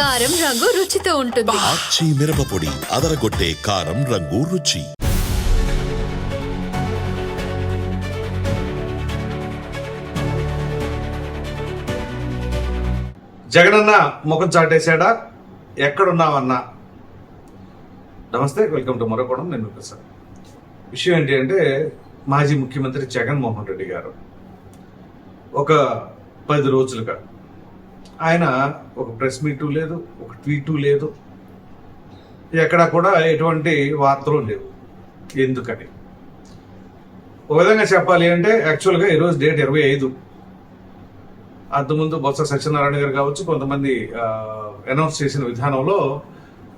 కారం రంగు రుచితో ఉంటుంది. ఆచి మిరపపొడి అదరగొట్టే కారం రంగు రుచి. జగనన్న ముఖం చాటేశాడా? ఎక్కడున్నావన్నా? నమస్తే వెల్కమ్ టు మరొకడం నేను మీ ప్రసాద్. విషయం ఏంటి అంటే మాజీ ముఖ్యమంత్రి జగన్మోహన్ రెడ్డి గారు ఒక పది రోజులుగా ఆయన ఒక ప్రెస్ మీటు లేదు ఒక ట్వీటు లేదు. ఎక్కడా కూడా ఎటువంటి వార్తలు లేవు. ఎందుకని? ఒక విధంగా చెప్పాలి అంటే యాక్చువల్గా ఈరోజు డేట్ ఇరవై ఐదు. అంతకుముందు బొత్స సత్యనారాయణ గారు కావచ్చు కొంతమంది అనౌన్స్ చేసిన విధానంలో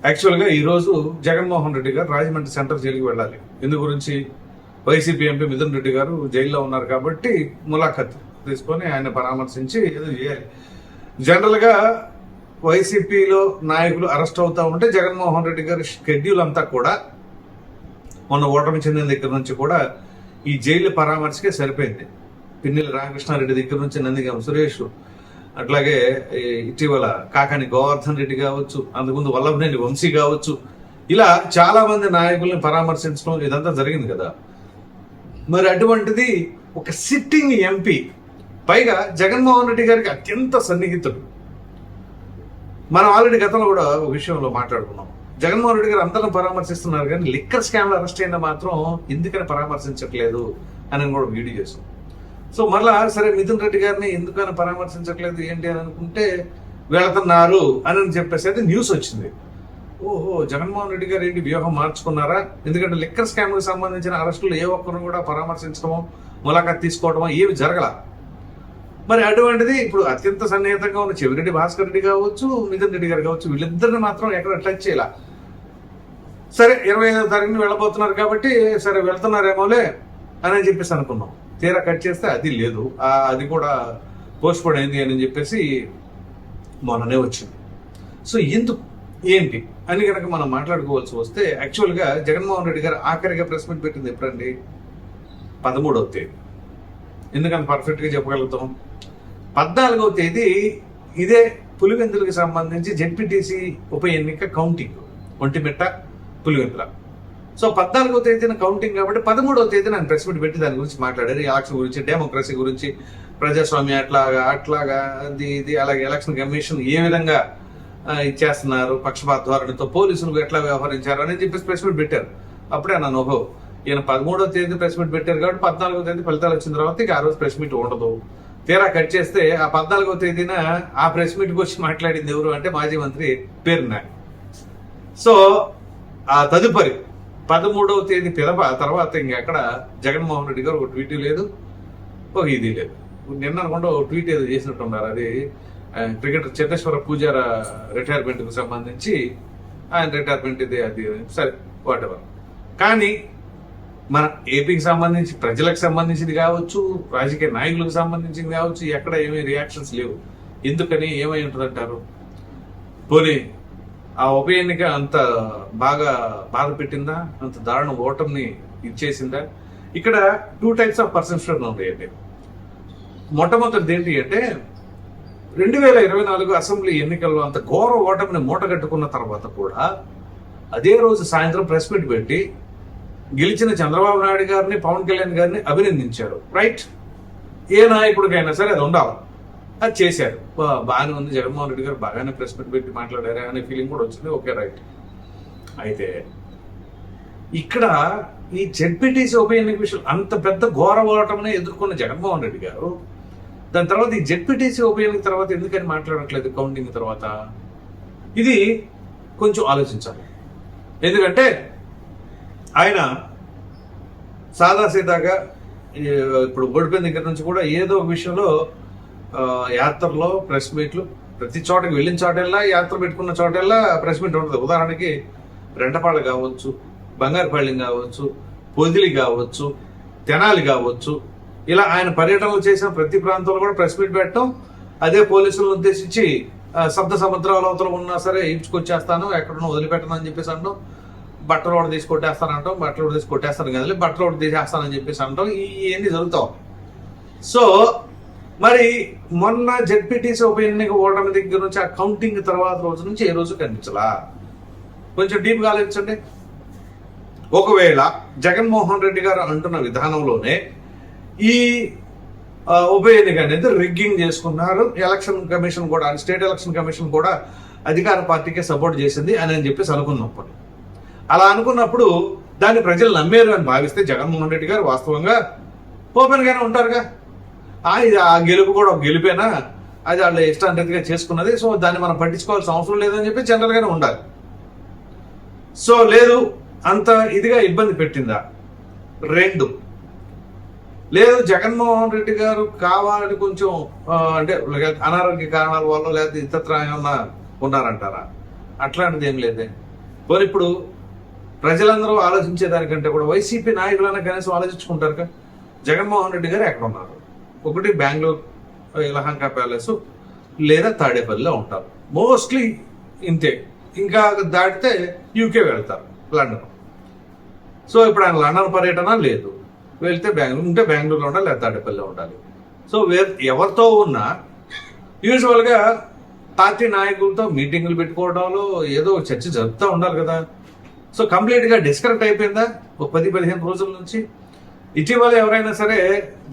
యాక్చువల్గా ఈరోజు జగన్మోహన్ రెడ్డి గారు రాజమండ్రి సెంటర్ జైలుకి వెళ్ళాలి. ఎందు గురించి వైసీపీ ఎంపీ మిథున్ రెడ్డి గారు జైల్లో ఉన్నారు కాబట్టి ములాఖత్ తీసుకొని ఆయన పరామర్శించి ఏదో చేయాలి. జనరల్గా వైసీపీలో నాయకులు అరెస్ట్ అవుతా ఉంటే జగన్మోహన్ రెడ్డి గారి షెడ్యూల్ అంతా కూడా మొన్న ఓటమి చెందిన దగ్గర నుంచి కూడా ఈ జైలు పరామర్శకే సరిపోయింది. పిన్నెల రామకృష్ణారెడ్డి దగ్గర నుంచి నందిగం సురేష్ అట్లాగే ఇటీవల కాకాని గోవర్ధన్ రెడ్డి కావచ్చు అంతకుముందు వల్లభనేని వంశీ కావచ్చు ఇలా చాలా మంది నాయకుల్ని పరామర్శించడం ఇదంతా జరిగింది కదా. మరి అటువంటిది ఒక సిట్టింగ్ ఎంపీ పైగా జగన్మోహన్ రెడ్డి గారికి అత్యంత సన్నిహితుడు. మనం ఆల్రెడీ గతంలో కూడా ఒక విషయంలో మాట్లాడుకున్నాం. జగన్మోహన్ రెడ్డి గారు అందరం పరామర్శిస్తున్నారు కానీ లిక్కర్ స్కామ్లో అరెస్ట్ అయినా మాత్రం ఎందుకని పరామర్శించట్లేదు అని కూడా వీడియో చేసాం సో మళ్ళా సరే మిథున్ రెడ్డి గారిని ఎందుకని పరామర్శించట్లేదు ఏంటి అని అనుకుంటే వెళుతున్నారు అని చెప్పేసి అయితే న్యూస్ వచ్చింది. ఓహో జగన్మోహన్ రెడ్డి గారు ఏంటి వ్యూహం మార్చుకున్నారా? ఎందుకంటే లిక్కర్ స్కామ్కి సంబంధించిన అరెస్టులు ఏ ఒక్కరు కూడా పరామర్శించడమో ములాఖాత్ తీసుకోవడమో ఏమి జరగల. మరి అటువంటిది ఇప్పుడు అత్యంత సన్నిహితంగా ఉన్న చెవిరెడ్డి భాస్కర్ రెడ్డి కావచ్చు మిథున్ రెడ్డి గారు కావచ్చు వీళ్ళిద్దరిని మాత్రం ఎక్కడ టచ్ చేయాల. సరే ఇరవై ఐదో తారీఖున వెళ్ళబోతున్నారు కాబట్టి సరే వెళ్తున్నారేమోలే అని చెప్పేసి అనుకున్నాం. తీరా కట్ చేస్తే అది లేదు. అది కూడా పోస్ట్ పోన్ అయింది అని చెప్పేసి మొన్ననే వచ్చింది. సో ఎందుకు ఏంటి? అని కనుక మనం మాట్లాడుకోవాల్సి వస్తే యాక్చువల్గా జగన్మోహన్ రెడ్డి గారు ఆఖరిగా ప్రెస్ మీట్ పెట్టింది ఎప్పుడండి? పదమూడవ తేదీ. ఎందుకంత పర్ఫెక్ట్గా చెప్పగలుగుతాం? పద్నాలుగవ తేదీ ఇదే పులివెందులకు సంబంధించి జెడ్పీటీసీ ఉప ఎన్నిక కౌంటింగ్ ఒంటిమిట్ట పులివెందుల. సో పద్నాలుగవ తేదీన కౌంటింగ్ కాబట్టి పదమూడవ తేదీన ఆయన ప్రెస్ మీట్ పెట్టి దాని గురించి మాట్లాడారు. ఈ ఎలక్షన్ గురించి డెమోక్రసీ గురించి ప్రజాస్వామ్యం అట్లాగా అట్లాగా అది ఇది అలాగే ఎలక్షన్ కమిషన్ ఏ విధంగా ఇచ్చేస్తున్నారు పక్షపాత ధోరణితో పోలీసులకు ఎట్లా వ్యవహరించారు అని చెప్పేసి ప్రెస్ మీట్ పెట్టారు. అప్పుడే అన్న అనుభవం ఈయన పదమూడవ తేదీ ప్రెస్ మీట్ పెట్టారు కాబట్టి పద్నాలుగో తేదీ ఫలితాలు వచ్చిన తర్వాత ఇక ఆ రోజు ప్రెస్ మీట్ ఉండదు. తీరా కట్ చేస్తే ఆ పద్నాలుగో తేదీన ఆ ప్రెస్ మీట్కి వచ్చి మాట్లాడింది ఎవరు అంటే మాజీ మంత్రి పేరు సో ఆ తదుపరి పదమూడవ తేదీ పిదప తర్వాత ఇంకెక్కడ జగన్మోహన్ రెడ్డి గారు ఒక ట్వీట్ లేదు ఒక ఇది లేదు. నిన్న అనుకుంటా ఒక ట్వీట్ ఏదో చేసినట్టున్నారు. అది క్రికెటర్ చేతేశ్వర పూజార రిటైర్మెంట్కు సంబంధించి ఆయన రిటైర్మెంట్ ఇది అది సరే వాటెవర్ కానీ మన ఏపీకి సంబంధించి ప్రజలకు సంబంధించింది కావచ్చు రాజకీయ నాయకులకు సంబంధించింది కావచ్చు ఎక్కడ ఏమీ రియాక్షన్స్ లేవు. ఎందుకని ఏమై ఉంటుందంటారు? పోనీ ఆ ఉప ఎన్నిక అంత బాగా బాధ పెట్టిందా? అంత దారుణ ఓటమిని ఇచ్చేసిందా? ఇక్కడ టూ టైప్స్ ఆఫ్ పర్సెప్షన్ ఉన్నాయండి. మొట్టమొదటిది ఏంటి అంటే రెండు వేల ఇరవై నాలుగు అసెంబ్లీ ఎన్నికల్లో అంత ఘోర ఓటమిని మూటగట్టుకున్న తర్వాత కూడా అదే రోజు సాయంత్రం ప్రెస్ మీట్ పెట్టి గెలిచిన చంద్రబాబు నాయుడు గారిని పవన్ కళ్యాణ్ గారిని అభినందించారు. రైట్ ఏ నాయకుడికైనా సరే అది ఉండాలి. అది చేశారు. బాగానే ఉంది. జగన్మోహన్ రెడ్డి గారు బాగానే ప్రెస్ మీట్ పెట్టి మాట్లాడారు అనే ఫీలింగ్ కూడా వచ్చింది. ఓకే రైట్ అయితే ఇక్కడ ఈ జెడ్పీటీసీ ఉప ఎన్నిక విషయం అంత పెద్ద ఘోర ఓటమిని ఎదుర్కొన్న జగన్మోహన్ రెడ్డి గారు దాని తర్వాత ఈ జెడ్పీటీసీ ఉప ఎన్నిక తర్వాత ఎందుకని మాట్లాడట్లేదు కౌంటింగ్ తర్వాత? ఇది కొంచెం ఆలోచించాలి. ఎందుకంటే ఆయన సాదాసీదాగా ఇప్పుడు గోడిపోయిన దగ్గర నుంచి కూడా ఏదో ఒక విషయంలో యాత్రలో ప్రెస్ మీట్లు ప్రతి చోటకి వెళ్ళిన చోటల్లా యాత్ర పెట్టుకున్న చోటల్లా ప్రెస్ మీట్ ఉంటుంది. ఉదాహరణకి రెండపాళ్ళు కావచ్చు బంగారుపల్లి కావచ్చు పొదిలి కావచ్చు తెనాలి కావచ్చు ఇలా ఆయన పర్యటనలు చేసిన ప్రతి ప్రాంతంలో కూడా ప్రెస్ మీట్ పెట్టడం అదే పోలీసులను ఉద్దేశించి శబ్ద సప్త సముద్రాల అవతల ఉన్నా సరే ఈడ్చుకొచ్చేస్తాను ఎక్కడన్నా వదిలిపెట్టను అని చెప్పేసి అనడం బట్టలు ఒకటి తీసి కొట్టేస్తాను అంటాం బట్టలు ఒకటి తీసి కొట్టేస్తాను కదా బట్టలు ఒకటి తీసేస్తానని చెప్పేసి అంటాం ఇవన్నీ జరుగుతాం. సో మరి మొన్న జెడ్పీటీసీ ఉప ఎన్నిక ఓటమి దగ్గర నుంచి ఆ కౌంటింగ్ తర్వాత రోజు నుంచి ఏ రోజు కనిపించలా? కొంచెం డీప్గా ఆలోచించండి. ఒకవేళ జగన్మోహన్ రెడ్డి గారు అంటున్న విధానంలోనే ఈ ఉప ఎన్నిక అనేది రిగ్గింగ్ చేసుకున్నారు. ఎలక్షన్ కమిషన్ కూడా స్టేట్ ఎలక్షన్ కమిషన్ కూడా అధికార పార్టీకే సపోర్ట్ చేసింది అని అని చెప్పేసి అనుకున్నప్పుడు అలా అనుకున్నప్పుడు దాన్ని ప్రజలు నమ్మేరు అని భావిస్తే జగన్మోహన్ రెడ్డి గారు వాస్తవంగా ఓపెన్ గానే ఉంటారుగా. ఆ ఇది ఆ గెలుపు కూడా ఒక గెలుపేనా? అది వాళ్ళ ఇష్టాంతగా చేసుకున్నది. సో దాన్ని మనం పట్టించుకోవాల్సిన అవసరం లేదని చెప్పి జనరల్ గానే ఉండాలి. సో లేదు అంత ఇదిగా ఇబ్బంది పెట్టిందా? రెండు. లేదు జగన్మోహన్ రెడ్డి గారు కావాలని కొంచెం అంటే అనారోగ్య కారణాల వల్ల లేకపోతే ఇతర ఏమన్నా ఉన్నారంటారా? అట్లాంటిది ఏం లేదే. పోనీ ఇప్పుడు ప్రజలందరూ ఆలోచించేదానికంటే కూడా వైసీపీ నాయకులైనా కనీసం ఆలోచించుకుంటారు కదా. జగన్మోహన్ రెడ్డి గారు ఎక్కడ ఉన్నారు? ఒకటి బెంగళూరు యలహంక ప్యాలెస్ లేదా తాడేపల్లిలో ఉంటారు. మోస్ట్లీ ఇంతే. ఇంకా దాటితే యూకే వెళ్తారు లండన్ సో ఇప్పుడు ఆయన లండన్ పర్యటన లేదు. వెళ్తే బెంగళూరు ఉంటే బెంగళూరులో ఉండాలి లేదా తాడేపల్లిలో ఉండాలి. సో వేర్ ఎవరితో ఉన్నా యూజువల్గా పార్టీ నాయకులతో మీటింగులు పెట్టుకోవడంలో ఏదో చర్చ జరుపుతూ ఉండాలి కదా. సో కంప్లీట్గా డిస్కనెక్ట్ అయిపోయిందా? ఒక పది పదిహేను రోజుల నుంచి. ఇటీవల ఎవరైనా సరే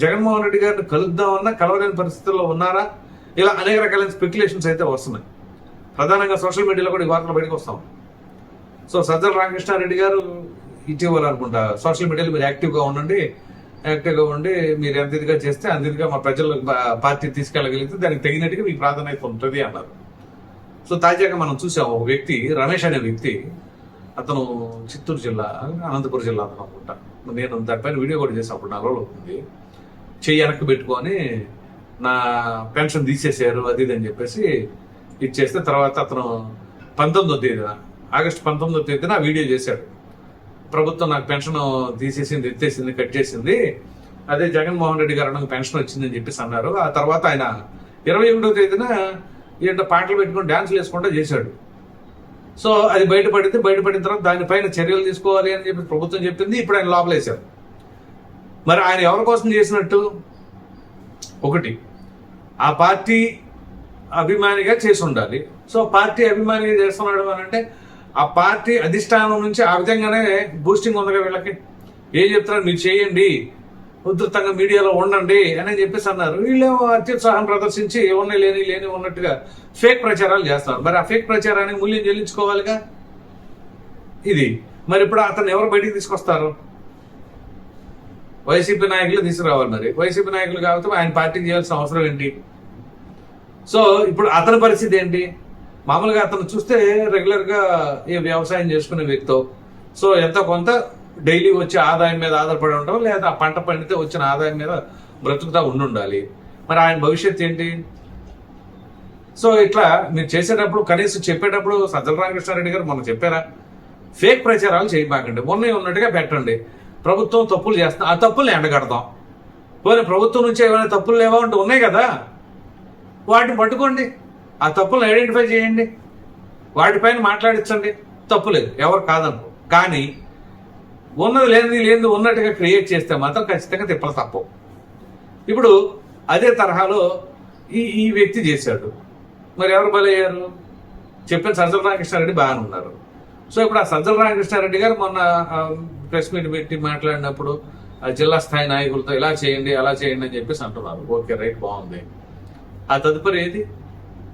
జగన్మోహన్ రెడ్డి గారిని కలుద్దామన్నా కలవలేని పరిస్థితుల్లో ఉన్నారా? ఇలా అనేక రకాలైన స్పెక్యులేషన్స్ అయితే వస్తున్నాయి. ప్రధానంగా సోషల్ మీడియాలో కూడా ఈ వార్తలు బయటకు వస్తాం. సో సజ్జల రామకృష్ణారెడ్డి గారు ఇటీవల అనుకుంటా సోషల్ మీడియాలో మీరు యాక్టివ్గా ఉండండి యాక్టివ్గా ఉండి మీరు ఎంత ఇదిగా చేస్తే అంత ఇదిగా మా ప్రజలు పార్టీ తీసుకెళ్ళగలిగితే దానికి తగినట్టుగా మీకు ప్రాధాన్యత ఉంటుంది అన్నారు. సో తాజాగా మనం చూసాం ఒక వ్యక్తి రమేష్ అనే వ్యక్తి అతను చిత్తూరు జిల్లా అనంతపురం జిల్లా అతను అనుకుంటా. నేను దానిపైన వీడియో కూడా చేసి అప్పుడు నా ఉంది అవుతుంది. చెయ్యి వెనక్కి పెట్టుకొని నా పెన్షన్ తీసేసారు అది ఇది అని చెప్పేసి ఇచ్చేస్తే తర్వాత అతను పంతొమ్మిదో తేదీన ఆగస్టు పంతొమ్మిదో తేదీన ఆ వీడియో చేశాడు. ప్రభుత్వం నాకు పెన్షన్ తీసేసింది ఎత్తేసింది కట్ చేసింది. అదే జగన్మోహన్ రెడ్డి గారు నాకు పెన్షన్ వచ్చిందని చెప్పేసి అన్నారు. ఆ తర్వాత ఆయన ఇరవై ఒకటో తేదీన ఏంటో పాటలు పెట్టుకొని డ్యాన్స్లు వేసుకుంటూ చేశాడు. సో అది బయటపడితే బయటపడిన తర్వాత దానిపైన చర్యలు తీసుకోవాలి అని చెప్పి ప్రభుత్వం చెప్పింది ఇప్పుడు ఆయన లోపలేశారు. మరి ఆయన ఎవరి కోసం చేసినట్టు? ఒకటి ఆ పార్టీ అభిమానిగా చేసి ఉండాలి. సో పార్టీ అభిమానిగా చేస్తున్నాడు అని అంటే ఆ పార్టీ అధిష్టానం నుంచి ఆ విధంగానే బూస్టింగ్ ఉందిగా వీళ్ళకి. ఏం చెప్తున్నారు? మీరు చేయండి. ఉధృతంగా మీడియాలో ఉండండి అని చెప్పేసి అన్నారు. వీళ్ళేమో అత్యుత్సాహం ప్రదర్శించి ఉన్నాయి లేని లేని ఉన్నట్టుగా ఫేక్ ప్రచారాలు చేస్తారు మరి ఆ ఫేక్ ప్రచారానికి మూల్యం చెల్లించుకోవాలిగా? ఇది. మరి ఇప్పుడు అతను ఎవరు బయటికి తీసుకొస్తారు? వైసీపీ నాయకులు తీసుకురావాలి మరి. వైసీపీ నాయకులు కాబట్టి ఆయన పార్టీకి చేయాల్సిన అవసరం ఏంటి? సో ఇప్పుడు అతని పరిస్థితి ఏంటి? మామూలుగా అతను చూస్తే రెగ్యులర్గా ఈ వ్యవసాయం చేసుకునే వ్యక్తితో సో ఎంతో కొంత డైలీ వచ్చే ఆదాయం మీద ఆధారపడి ఉండడం లేదా పంట పండితే వచ్చిన ఆదాయం మీద బ్రతుకుతా ఉండాలి మరి ఆయన భవిష్యత్తు ఏంటి? సో ఇట్లా మీరు చేసేటప్పుడు కనీసం చెప్పేటప్పుడు సజ్జల రామకృష్ణారెడ్డి గారు మొన్న చెప్పారా? ఫేక్ ప్రచారాలు చేయబాకండి. మొన్న ఉన్నట్టుగా పెట్టండి. ప్రభుత్వం తప్పులు చేస్తున్నా ఆ తప్పుల్ని ఎండగడతాం పోనీ ప్రభుత్వం నుంచి ఏమైనా తప్పులు లేవా అంటే ఉన్నాయి కదా? వాటిని పట్టుకోండి. ఆ తప్పులను ఐడెంటిఫై చేయండి. వాటిపైన మాట్లాడించండి. తప్పు లేదు. ఎవరు కాదనుకో. కానీ ఉన్నది లేనిది లేనిది ఉన్నట్టుగా క్రియేట్ చేస్తే మాత్రం ఖచ్చితంగా తిప్పలు తప్పవు. ఇప్పుడు అదే తరహాలో ఈ ఈ వ్యక్తి చేశాడు. మరి ఎవరు బలయ్యారు? చెప్పిన సజ్జల రామకృష్ణారెడ్డి బాగానే ఉన్నారు. సో ఇప్పుడు ఆ సజ్జల రామకృష్ణారెడ్డి గారు మొన్న ప్రెస్ మీట్ పెట్టి మాట్లాడినప్పుడు ఆ జిల్లా స్థాయి నాయకులతో ఇలా చేయండి అలా చేయండి అని చెప్పేసి అంటున్నారు. ఓకే రైట్ బాగుంది. ఆ తదుపరి ఏది?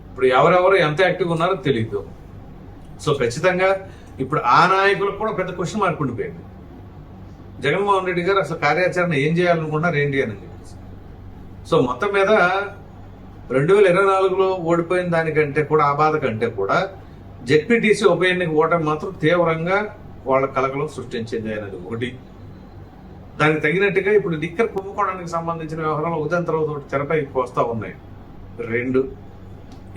ఇప్పుడు ఎవరెవరు ఎంత యాక్టివ్ ఉన్నారో తెలియదు సో ఖచ్చితంగా ఇప్పుడు ఆ నాయకులకు కూడా పెద్ద క్వశ్చన్ మార్క్ ఉండిపోయింది. జగన్మోహన్ రెడ్డి గారు అసలు కార్యాచరణ ఏం చేయాలనుకున్నారు ఏంటి అని చెప్పేసి సో మొత్తం మీద రెండు వేల ఇరవై నాలుగులో ఓడిపోయిన దానికంటే కూడా ఆ బాధ కంటే కూడా జెడ్పీటీసీ ఉప ఎన్నిక ఓటమి మాత్రం తీవ్రంగా వాళ్ళ కలకలం సృష్టించింది అనేది ఒకటి. దానికి తగినట్టుగా ఇప్పుడు లిక్కర్ కుంభకోణానికి సంబంధించిన వ్యవహారాలు ఉదయం తర్వాత ఒకటి తెరపై వస్తూ ఉన్నాయి. రెండు.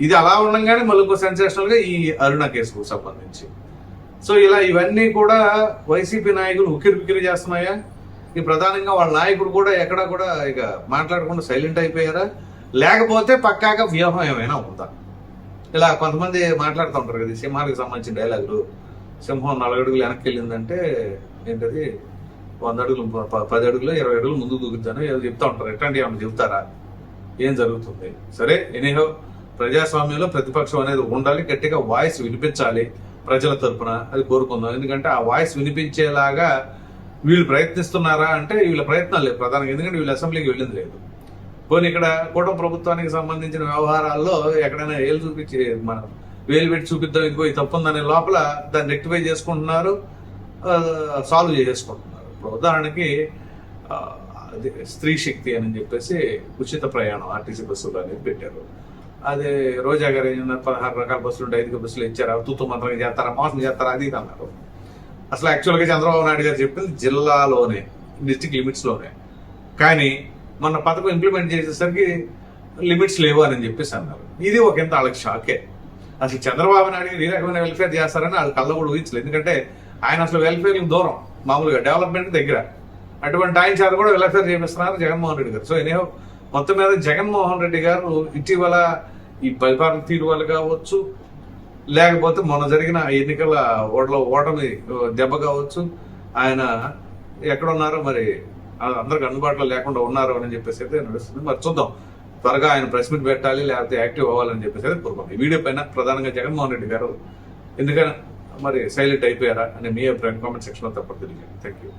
ఇది అలా ఉండగానే మళ్ళీ సెన్సేషనల్గా ఈ అరుణ కేసుకు సంబంధించి. సో ఇలా ఇవన్నీ కూడా వైసీపీ నాయకులు ఉక్కిరి ఉక్కిరి చేస్తున్నాయా? ఈ ప్రధానంగా వాళ్ళ నాయకుడు కూడా ఎక్కడ కూడా ఇక మాట్లాడకుండా సైలెంట్ అయిపోయారా? లేకపోతే పక్కాగా వ్యూహం ఏమైనా ఉందా? ఇలా కొంతమంది మాట్లాడుతూ ఉంటారు కదా ఈ సింహానికి సంబంధించిన డైలాగులు సింహం నాలుగు అడుగులు వెనక్కి వెళ్ళిందంటే ఏంటది? వంద అడుగులు ప- పది అడుగులు ఇరవై అడుగులు ముందు దూకుతాను ఏదో చెప్తా ఉంటారు. ఎట్లాంటి ఏమైనా చెప్తారా ఏం జరుగుతుంది? సరే ఎనీహో ప్రజాస్వామ్యంలో ప్రతిపక్షం అనేది ఉండాలి గట్టిగా వాయిస్ వినిపించాలి. ప్రజల తరపున అది కోరుకుందాం. ఎందుకంటే ఆ వాయిస్ వినిపించేలాగా వీళ్ళు ప్రయత్నిస్తున్నారా అంటే వీళ్ళ ప్రయత్నాలు లేవు ప్రధానంగా. ఎందుకంటే వీళ్ళు అసెంబ్లీకి వెళ్ళింది లేదు. పోనీ ఇక్కడ కూటమి ప్రభుత్వానికి సంబంధించిన వ్యవహారాల్లో ఎక్కడైనా ఏలు చూపించి మనం వేలు పెట్టి చూపిద్దాం ఇంకో ఇది ఉందనే లోపల దాన్ని రెక్టిఫై చేసుకుంటున్నారు సాల్వ్ చేసుకుంటున్నారు ఇప్పుడు ఉదాహరణకి అది స్త్రీ శక్తి అని చెప్పేసి ఉచిత ప్రయాణం ఆర్టీసీ బస్సులు అనేది పెట్టారు. అదే రోజా గారు ఏమన్నారు పదహారు రకాల బస్సులు ఉంటాయి. ఐదు బస్సులు ఇచ్చారా. తూతు మంత్రం చేస్తారా? మోసం చేస్తారా? అది అన్నారు. అసలు యాక్చువల్గా చంద్రబాబు నాయుడు గారు చెప్పింది జిల్లాలోనే డిస్టిక్ లిమిట్స్లోనే కానీ మన పథకం ఇంప్లిమెంట్ చేసేసరికి లిమిట్స్ లేవు అని చెప్పేసి అన్నారు. ఇది ఒక ఎంత వాళ్ళకి షాకే అసలు చంద్రబాబు నాయుడు గారు ఈ రకమైన వెల్ఫేర్ చేస్తారని వాళ్ళు కళ్ళ కూడా ఊహించలేదు. ఎందుకంటే ఆయన అసలు వెల్ఫేర్ దూరం మామూలుగా డెవలప్మెంట్ దగ్గర. అటువంటి ఆయన చేత కూడా వెల్ఫేర్ చేపిస్తున్నారు జగన్మోహన్ రెడ్డి గారు. సో ఎనీహో మొత్తం మీద జగన్మోహన్ రెడ్డి గారు ఇటీవల ఈ పరిపాలన తీరు వల్ల కావచ్చు లేకపోతే మొన్న జరిగిన ఎన్నికల ఓట్ల ఓటమి దెబ్బ కావచ్చు ఆయన ఎక్కడున్నారో మరి అందరికి అందుబాటులో లేకుండా ఉన్నారు అని చెప్పేసి అయితే నడుస్తుంది. మరి చూద్దాం. త్వరగా ఆయన ప్రెస్ మీట్ పెట్టాలి లేకపోతే యాక్టివ్ అవ్వాలని చెప్పేసి అయితే కోరుకోండి ఈ వీడియో పైన ప్రధానంగా జగన్మోహన్ రెడ్డి గారు ఎందుకని మరి సైలెంట్ అయిపోయారా అని మీ అభిప్రాయం కామెంట్ సెక్షన్లో తప్పకుండా తెలియజేయండి. Thank you